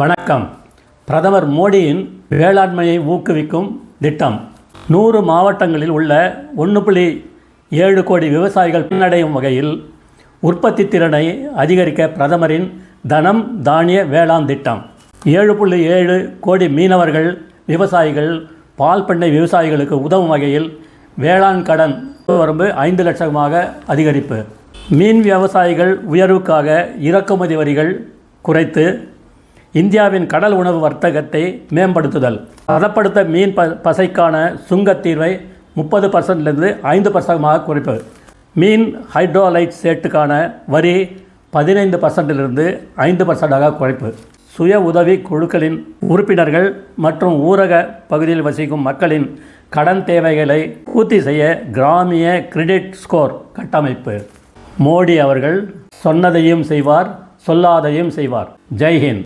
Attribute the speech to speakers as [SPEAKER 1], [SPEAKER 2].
[SPEAKER 1] வணக்கம். பிரதமர் மோடியின் வேளாண்மையை ஊக்குவிக்கும் திட்டம். நூறு மாவட்டங்களில் உள்ள ஒன்று புள்ளி ஏழு கோடி விவசாயிகள் பின்னடையும் வகையில் உற்பத்தி திறனை அதிகரிக்க பிரதமரின் தனம் தானிய வேளாண் திட்டம். ஏழு புள்ளி ஏழு கோடி மீனவர்கள் விவசாயிகள் பால் பண்ணை விவசாயிகளுக்கு உதவும் வகையில் வேளாண் கடன் வரம்பு ஐந்து லட்சமாக அதிகரிப்பு. மீன் விவசாயிகள் உயர்வுக்காக இறக்குமதி வரிகள் குறைத்து இந்தியாவின் கடல் உணவு வர்த்தகத்தை மேம்படுத்துதல். பதப்படுத்த மீன் ப பசைக்கான சுங்கத் தீர்வை முப்பது பர்சன்ட்லேருந்து ஐந்து பர்சன்டமாக குறைப்பு. மீன் ஹைட்ரோலைட் சேட்டுக்கான வரி பதினைந்து பர்சன்டிலிருந்து ஐந்து பர்சன்டாக குறைப்பு. சுய உதவி குழுக்களின் உறுப்பினர்கள் மற்றும் ஊரக பகுதியில் வசிக்கும் மக்களின் கடன் தேவைகளை பூர்த்தி செய்ய கிராமிய கிரெடிட் ஸ்கோர் கட்டமைப்பு. மோடி அவர்கள் சொன்னதையும் செய்வார் சொல்லாதையும் செய்வார். ஜெய்ஹிந்த்.